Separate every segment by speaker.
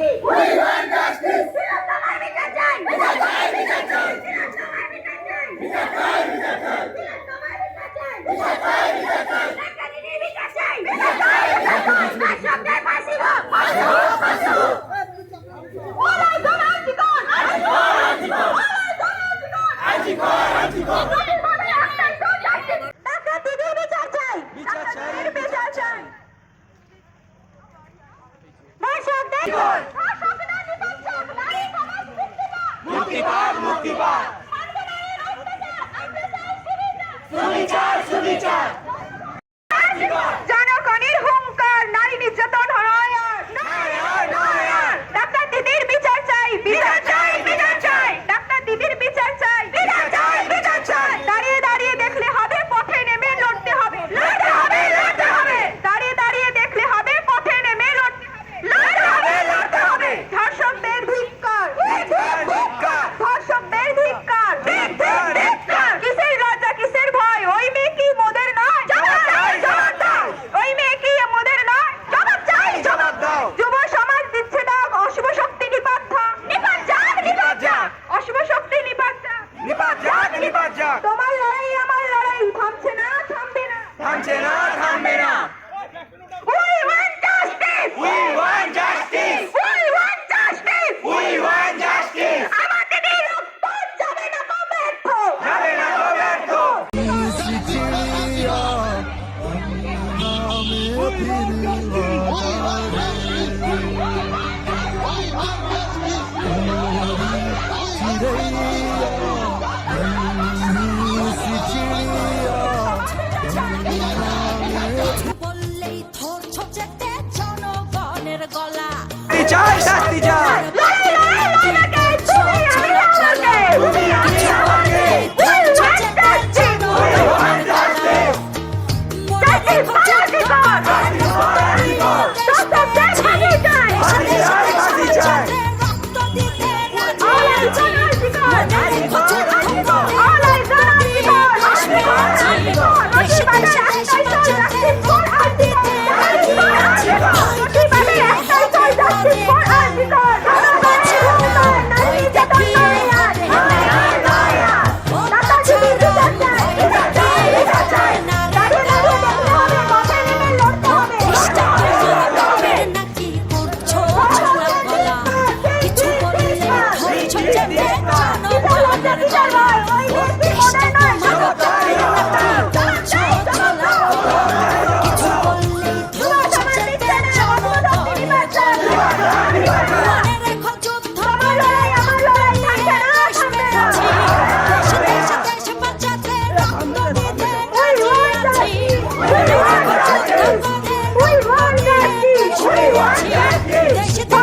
Speaker 1: We want justice. মুক্তি পাক
Speaker 2: মুক্তি পাক
Speaker 1: সুবিচার
Speaker 2: সুবিচার। Montana!
Speaker 3: 加一下。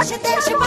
Speaker 3: Боже, те,
Speaker 2: що